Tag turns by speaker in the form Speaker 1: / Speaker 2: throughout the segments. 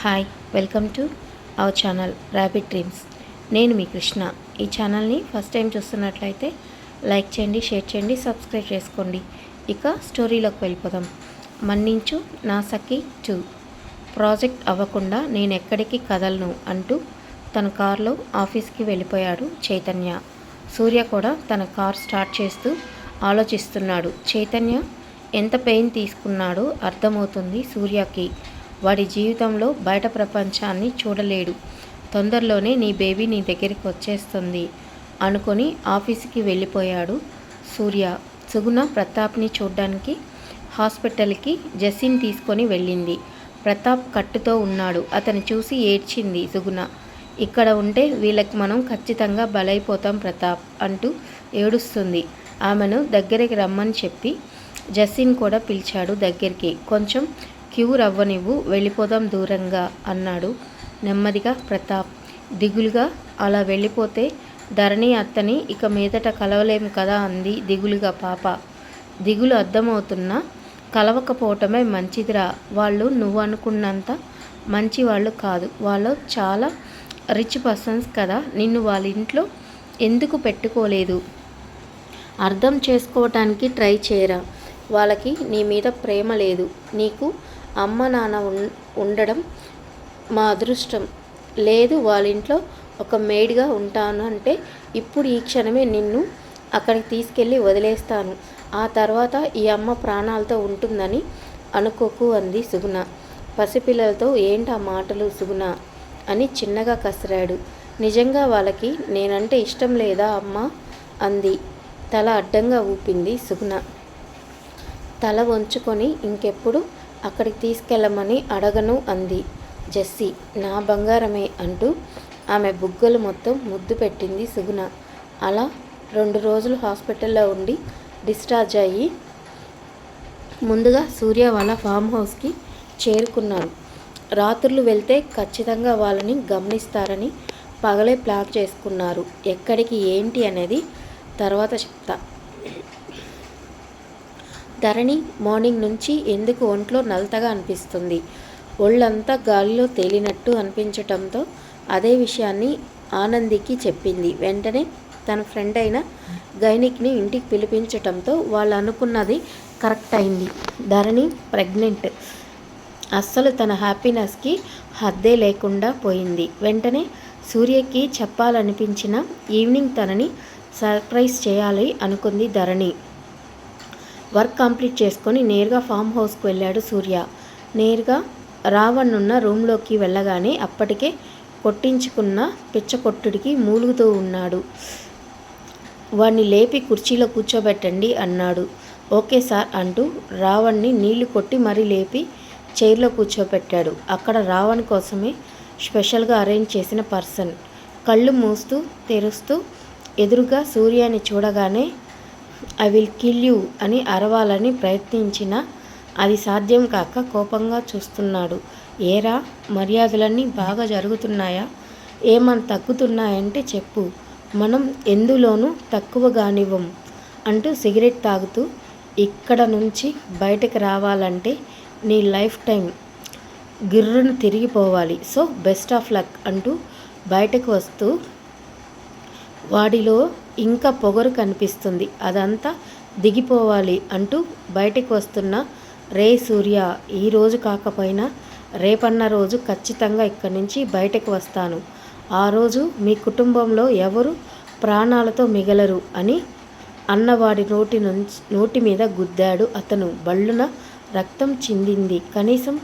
Speaker 1: Hi welcome to our channel rapid dreams నేను మీ కృష్ణ. ఈ ఛానల్ని ఫస్ట్ టైం చూస్తున్నట్లయితే లైక్ చేయండి షేర్ చేయండి సబ్స్క్రైబ్ చేసుకోండి. ఇక స్టోరీలోకి వెళ్ళిపోదాం. మన్నించు నా సఖి టూ ప్రాజెక్ట్ అవ్వకుండా నేను ఎక్కడికి కదలను అంటూ తన కారులో ఆఫీస్కి వెళ్ళిపోయాడు చైతన్య. సూర్య కూడా తన కార్ స్టార్ట్ చేస్తూ ఆలోచిస్తున్నాడు. చైతన్య ఎంత పెయిన్ తీసుకున్నాడో అర్థమవుతుంది సూర్యకి. వాడి జీవితంలో బయట ప్రపంచాన్ని చూడలేడు. తొందరలోనే నీ బేబీ నీ దగ్గరికి వచ్చేస్తుంది. అనుకొని ఆఫీస్కి వెళ్ళిపోయాడు సూర్య. సుగుణ ప్రతాప్ని చూడ్డానికి హాస్పిటల్కి జెస్సిని తీసుకొని వెళ్ళింది. ప్రతాప్ కట్టుతో ఉన్నాడు. అతను చూసి ఏడ్చింది సుగుణ. ఇక్కడ ఉంటే వీళ్ళకి మనం ఖచ్చితంగా బలైపోతాం ప్రతాప్ అంటూ ఏడుస్తుంది. ఆమెను దగ్గరికి రమ్మని చెప్పి జస్సిన్ కూడా పిలిచాడు దగ్గరికి. కొంచెం క్యూర్ అవ్వనివ్వు వెళ్ళిపోదాం దూరంగా అన్నాడు నెమ్మదిగా ప్రతాప్. దిగులుగా అలా వెళ్ళిపోతే ధరణి అత్తని ఇక మీదట కలవలేము కదా అంది దిగులుగా పాప. దిగులు అర్థమవుతున్నా కలవకపోవటమే మంచిదిరా. వాళ్ళు నువ్వు అనుకున్నంత మంచి వాళ్ళు కాదు. వాళ్ళు చాలా రిచ్ పర్సన్స్ కదా. నిన్ను వాళ్ళ ఇంట్లో ఎందుకు పెట్టుకోలేదు? అర్థం చేసుకోవటానికి ట్రై చేయరా? వాళ్ళకి నీ మీద ప్రేమ లేదు. నీకు అమ్మ నాన్న ఉండడం మా అదృష్టం. లేదు వాళ్ళ ఇంట్లో ఒక మేడ్గా ఉంటాను అంటే ఇప్పుడు ఈ క్షణమే నిన్ను అక్కడికి తీసుకెళ్ళి వదిలేస్తాను. ఆ తర్వాత ఈ అమ్మ ప్రాణాలతో ఉంటుందని అనుకోకు అంది సుగుణ. పసిపిల్లలతో ఏంటి ఆ మాటలు సుగుణ? అని చిన్నగా కసిరాడు. నిజంగా వాళ్ళకి నేనంటే ఇష్టం లేదా అమ్మ? అంది. తల అడ్డంగా ఊపింది సుగుణ. తల వంచుకొని ఇంకెప్పుడు అక్కడికి తీసుకెళ్ళమని అడగను అంది. జెస్సీ నా బంగారమే అంటూ ఆమె బుగ్గలు మొత్తం ముద్దు పెట్టింది సుగుణ. అలా రెండు రోజులు హాస్పిటల్లో ఉండి డిశ్చార్జ్ అయ్యి ముందుగా సూర్య వాళ్ళ ఫామ్ హౌస్కి చేరుకున్నారు. రాత్రులు వెళ్తే ఖచ్చితంగా వాళ్ళని గమనిస్తారని పగలే ప్లాన్ చేసుకున్నారు. ఎక్కడికి ఏంటి అనేది తర్వాత చెప్తా. ధరణి మార్నింగ్ నుంచి ఎందుకు ఒంట్లో నలతగా అనిపిస్తుంది? ఒళ్ళంతా గాలిలో తేలినట్టు అనిపించటంతో అదే విషయాన్ని ఆనందికి చెప్పింది. వెంటనే తన ఫ్రెండ్ అయిన గైనిక్ని ఇంటికి పిలిపించటంతో వాళ్ళు అనుకున్నది కరెక్ట్ అయింది. ధరణి ప్రెగ్నెంట్. అస్సలు తన హ్యాపీనెస్కి హద్దే లేకుండా పోయింది. వెంటనే సూర్యకి చెప్పాలనిపించిన ఈవినింగ్ తనని సర్ప్రైజ్ చేయాలి అనుకుంది ధరణి. వర్క్ కంప్లీట్ చేసుకొని నేరుగా ఫామ్ హౌస్కి వెళ్ళాడు సూర్య. నేరుగా రావణ్ ఉన్న రూమ్లోకి వెళ్ళగానే అప్పటికే కొట్టించుకున్న పిచ్చకొట్టుడికి మూలుగుతూ ఉన్నాడు. వాణ్ణి లేపి కుర్చీలో కూర్చోబెట్టండి అన్నాడు. ఓకే సార్ అంటూ రావణ్ణి నీళ్ళు కొట్టి మరీ లేపి చైర్లో కూర్చోబెట్టాడు. అక్కడ రావణ్ కోసమే స్పెషల్గా అరేంజ్ చేసిన పర్సన్. కళ్ళు మూస్తూ తెరుస్తూ ఎదురుగా సూర్యాని చూడగానే ఐ విల్ కిల్ యూ అని అరవాలని ప్రయత్నించినా అది సాధ్యం కాక కోపంగా చూస్తున్నాడు. ఏరా మర్యాదలన్నీ బాగా జరుగుతున్నాయా? ఏమన్నా తగ్గుతున్నాయంటే చెప్పు. మనం ఎందులోనూ తక్కువ కానివ్వం అంటూ సిగరెట్ తాగుతూ ఇక్కడ నుంచి బయటకు రావాలంటే నీ లైఫ్ టైం గిర్రును తిరిగిపోవాలి. సో బెస్ట్ ఆఫ్ లక్ అంటూ బయటకు వస్తూ వాడిలో ఇంకా పొగరు కనిపిస్తుంది. అదంతా దిగిపోవాలి అంటూ బయటకు వస్తున్న రే సూర్య ఈరోజు కాకపోయినా రేపన్న రోజు ఖచ్చితంగా ఇక్కడి నుంచి బయటకు వస్తాను. ఆ రోజు మీ కుటుంబంలో ఎవరు ప్రాణాలతో మిగలరు అని అన్నవాడి నోటి నుంచి నోటి మీద గుద్దాడు అతను. బళ్ళున రక్తం చిందింది. కనీసం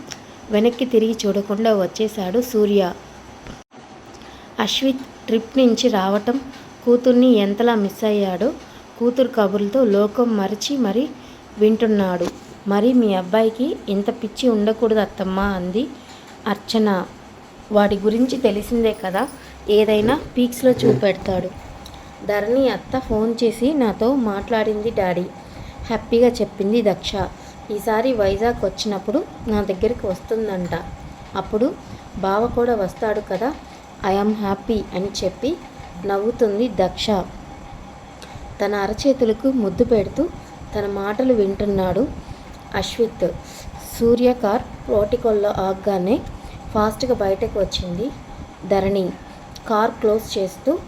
Speaker 1: వెనక్కి తిరిగి చూడకుండా వచ్చేశాడు సూర్య. అశ్విత్ ట్రిప్ నుంచి రావటం కూతుర్ని ఎంతలా మిస్ అయ్యాడో కూతురు కబుర్లతో లోకం మరిచి మరి వింటున్నాడు. మరి మీ అబ్బాయికి ఇంత పిచ్చి ఉండకూడదు అత్తమ్మా అంది అర్చన. వాడి గురించి తెలిసిందే కదా ఏదైనా పీక్స్లో చూపెడతాడు. ధరణి అత్త ఫోన్ చేసి నాతో మాట్లాడింది డాడీ. హ్యాపీగా చెప్పింది దక్ష. ఈసారి వైజాగ్ వచ్చినప్పుడు నా దగ్గరికి వస్తుందంట. అప్పుడు బావ కూడా వస్తాడు కదా ఐఎమ్ హ్యాపీ అని చెప్పి నవ్వుతుంది దక్ష. తన అరచేతులకు ముద్దు పెడుతూ తన మాటలు వింటున్నాడు అశ్విత్. సూర్య కార్ ప్రోటికోల్లో ఆగ్గానే ఫాస్ట్గా బయటకు వచ్చింది ధరణి. కార్ క్లోజ్ చేస్తూ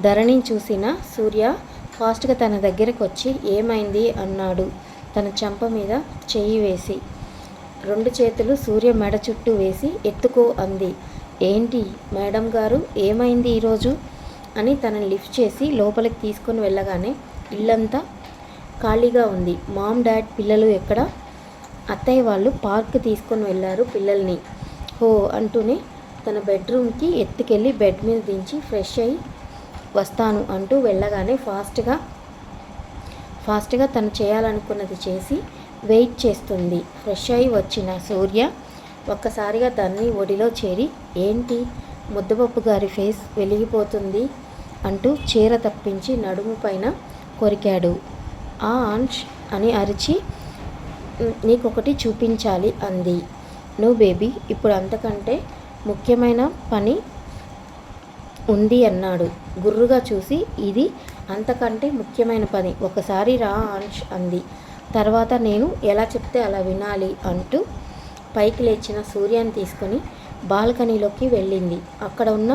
Speaker 1: ధరణిని చూసిన సూర్య ఫాస్ట్గా తన దగ్గరకు వచ్చి ఏమైంది అన్నాడు. తన చెంప మీద చెయ్యి వేసి. రెండు చేతులు సూర్య మెడ చుట్టూ వేసి ఎత్తుకో అంది. ఏంటి మేడం గారు ఏమైంది ఈరోజు? అని తనని లిఫ్ట్ చేసి లోపలికి తీసుకొని వెళ్ళగానే ఇల్లంతా ఖాళీగా ఉంది. మామ్ డాడ్ పిల్లలు ఎక్కడ? అత్తయ్య వాళ్ళు పార్క్ తీసుకొని వెళ్ళారు పిల్లల్ని. హో అంటూనే తన బెడ్రూమ్కి ఎత్తుకెళ్ళి బెడ్ మీద దించి ఫ్రెష్ అయ్యి వస్తాను అంటూ వెళ్ళగానే ఫాస్ట్గా ఫాస్ట్గా తను చేయాలనుకున్నది చేసి వెయిట్ చేస్తుంది. ఫ్రెష్ అయి వచ్చిన సూర్య ఒక్కసారిగా దాన్ని ఒడిలో చేరి ఏంటి ముద్దపప్పు గారి ఫేస్ వెలిగిపోతుంది? అంటూ చీర తప్పించి నడుము పైన కొరికాడు. ఆ ఆన్ష్ అని అరిచి నీకొకటి చూపించాలి అంది. నువ్వు బేబీ ఇప్పుడు అంతకంటే ముఖ్యమైన పని ఉంది అన్నాడు. గుర్రుగా చూసి ఇది అంతకంటే ముఖ్యమైన పని. ఒకసారి రా అంష్ అంది. తర్వాత నేను ఎలా చెప్తే అలా వినాలి అంటూ పైకి లేచిన సూర్యాన్ని తీసుకొని బాల్కనీలోకి వెళ్ళింది. అక్కడ ఉన్న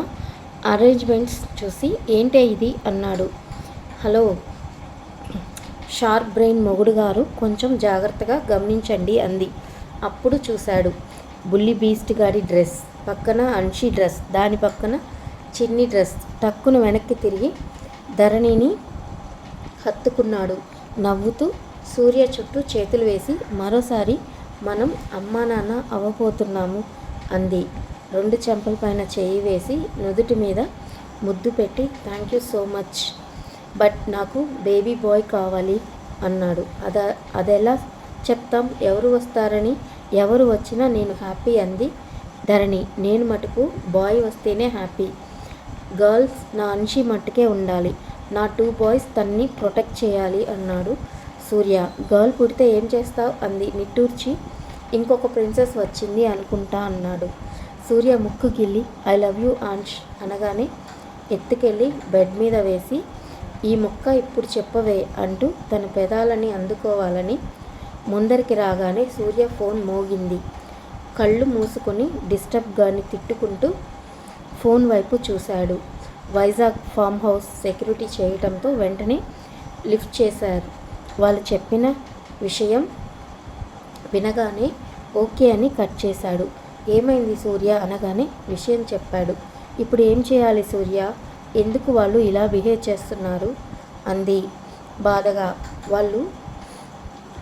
Speaker 1: అరేంజ్మెంట్స్ చూసి ఏంటే ఇది? అన్నాడు. హలో షార్ప్ బ్రెయిన్ మొగుడు గారు కొంచెం జాగ్రత్తగా గమనించండి అంది. అప్పుడు చూశాడు బుల్లి బీస్ట్ గారి డ్రెస్. పక్కన అన్షి డ్రెస్ దాని పక్కన చిన్ని డ్రెస్. టక్కును వెనక్కి తిరిగి ధరణిని హత్తుకున్నాడు. నవ్వుతూ సూర్య చుట్టూ చేతులు వేసి మరోసారి మనం అమ్మా నాన్న అవ్వబోతున్నాము అంది. రెండు చెంపల పైన చేయి వేసి నుదుటి మీద ముద్దు పెట్టి thank you so much but నాకు బేబీ బాయ్ కావాలి అన్నాడు. అద అదెలా చెప్తాం? ఎవరు వస్తారని? ఎవరు వచ్చినా నేను హ్యాపీ అంది ధరణి. నేను మటుకు బాయ్ వస్తేనే హ్యాపీ గర్ల్స్ నా అంశి మట్టుకే ఉండాలి. నా టూ బాయ్స్ తన్ని ప్రొటెక్ట్ చేయాలి అన్నాడు సూర్య. గర్ల్ పుడితే ఏం చేస్తావు? అంది నిట్టూర్చి. ఇంకొక ప్రిన్సెస్ వచ్చింది అనుకుంటా అన్నాడు. సూర్య ముక్కు గిల్లి ఐ లవ్ యూ ఆన్ష్ అనగానే ఎత్తుకెళ్ళి బెడ్ మీద వేసి ఈ మొక్క ఇప్పుడు చెప్పవే అంటూ తన పెదాలని అందుకోవాలని ముందరికి రాగానే సూర్య ఫోన్ మోగింది. కళ్ళు మూసుకొని డిస్టర్బ్గాని తిట్టుకుంటూ ఫోన్ వైపు చూశాడు. వైజాగ్ ఫామ్ హౌస్ సెక్యూరిటీ చేయటంతో వెంటనే లిఫ్ట్ చేశారు. వాళ్ళు చెప్పిన విషయం వినగానే ఓకే అని కట్ చేశాడు. ఏమైంది సూర్య అనగానే విషయం చెప్పాడు. ఇప్పుడు ఏం చేయాలి సూర్య? ఎందుకు వాళ్ళు ఇలా బిహేవ్ చేస్తున్నారు? అంది. బాధగా. వాళ్ళు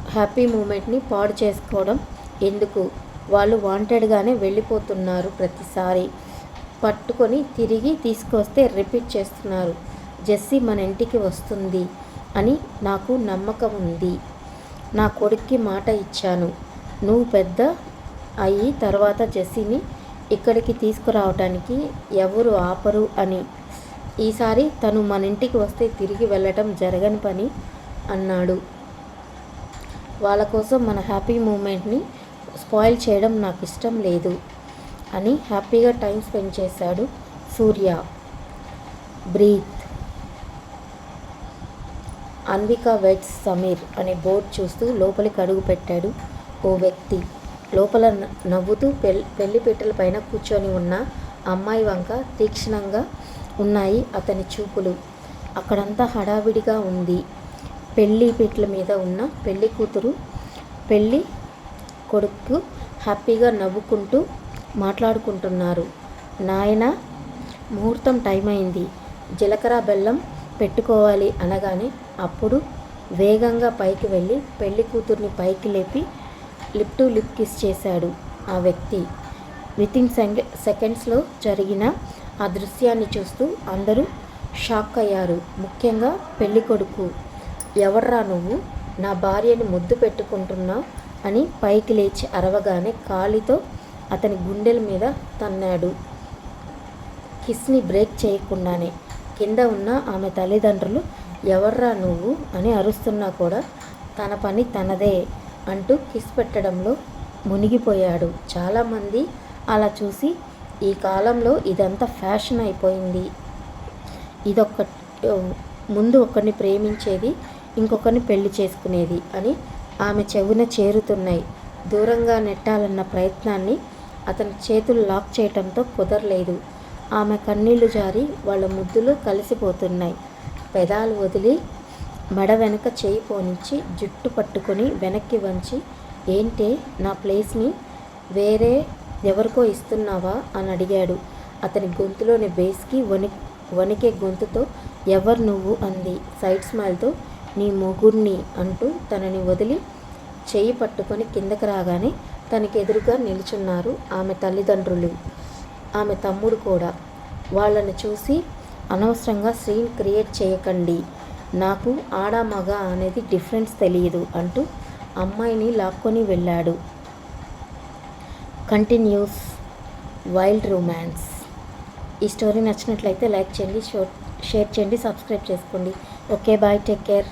Speaker 1: హ్యాపీ మూమెంట్ని పాడు చేసుకోవడం ఎందుకు? వాళ్ళు వాంటెడ్గానే వెళ్ళిపోతున్నారు ప్రతిసారి. పట్టుకొని తిరిగి తీసుకొస్తే రిపీట్ చేస్తున్నారు. జెస్సీ మన ఇంటికి వస్తుంది అని నాకు నమ్మకం ఉంది. నా కొడుక్కి మాట ఇచ్చాను. నువ్వు పెద్ద అయ్యి తర్వాత జెస్సీని ఇక్కడికి తీసుకురావటానికి ఎవరు ఆపరు అని. ఈసారి తను మన ఇంటికి వస్తే తిరిగి వెళ్ళటం జరగని పని అన్నాడు. వాళ్ళ కోసం మన హ్యాపీ మూమెంట్ని స్పాయిల్ చేయడం నాకు ఇష్టం లేదు అని హ్యాపీగా టైం స్పెండ్ చేశాడు సూర్య. బ్రీత్. అన్విక వెట్స్ సమీర్ అనే బోర్డు చూస్తూ లోపలికి అడుగు పెట్టాడు ఓ వ్యక్తి. లోపల నవ్వుతూ పెళ్ళి పీటల పైన కూర్చొని ఉన్న అమ్మాయి వంక తీక్షణంగా ఉన్నాయి అతని చూపులు. అక్కడంతా హడావిడిగా ఉంది. పెళ్ళి పీటల మీద ఉన్న పెళ్ళి కూతురు పెళ్ళి కొడుకు హ్యాపీగా నవ్వుకుంటూ మాట్లాడుకుంటున్నారు. నాయన ముహూర్తం టైం అయింది జీలకర్ర బెల్లం పెట్టుకోవాలి అనగానే అప్పుడు వేగంగా పైకి వెళ్ళి పెళ్ళి కూతుర్ని పైకి లేపి లిప్ టు లిప్ కిస్ చేశాడు ఆ వ్యక్తి. వితిన్ సెంగ సెకండ్స్లో జరిగిన ఆ దృశ్యాన్ని చూస్తూ అందరూ షాక్ అయ్యారు. ముఖ్యంగా పెళ్ళి కొడుకు. ఎవర్రా నువ్వు? నా భార్యని ముద్దు పెట్టుకుంటున్నావు అని పైకి లేచి అరవగానే కాలితో అతని గుండెల మీద తన్నాడు. కిస్ని బ్రేక్ చేయకుండానే. కింద ఉన్న ఆమె తల్లిదండ్రులు ఎవర్రా నువ్వు అని అరుస్తున్నా కూడా తన పని తనదే. అంటూ కిస్ పెట్టడంలో మునిగిపోయాడు. చాలామంది అలా చూసి ఈ కాలంలో ఇదంతా ఫ్యాషన్ అయిపోయింది. ఇదొక ముందు ఒకరిని ప్రేమించేది ఇంకొకరిని పెళ్ళి చేసుకునేది అని ఆమె చెవున చేరుతున్నాయి. దూరంగా నెట్టాలన్న ప్రయత్నాన్ని అతని చేతులు లాక్ చేయటంతో కుదరలేదు. ఆమె కన్నీళ్ళు జారి వాళ్ళ ముద్దులు కలిసిపోతున్నాయి. పెదాలు వదిలి మడ వెనక చేయి పోనిచ్చి జుట్టు పట్టుకొని వెనక్కి వంచి ఏంటే నా ప్లేస్ని వేరే ఎవరికో ఇస్తున్నావా అని అడిగాడు. అతని గొంతులోని బేస్కి వణి వణికే గొంతుతో ఎవరు నువ్వు అంది. సైడ్ స్మైల్తో నీ మొగుడిని అంటూ తనని వదిలి చేయి పట్టుకొని కిందకి రాగానే తనకి ఎదురుగా నిలుచున్నారు ఆమె తల్లిదండ్రులు ఆమె తమ్ముడు కూడా. వాళ్ళని చూసి అనవసరంగా సీన్ క్రియేట్ చేయకండి. నాకు ఆడ మగ అనేది డిఫరెన్స్ తెలియదు అంటూ అమ్మాయిని లాక్కొని వెళ్ళాడు. Continues wild romance. ఈ స్టోరీ నచ్చినట్లయితే లైక్ చేయండి షో షేర్ చేయండి సబ్స్క్రైబ్ చేసుకోండి. Okay bye take care.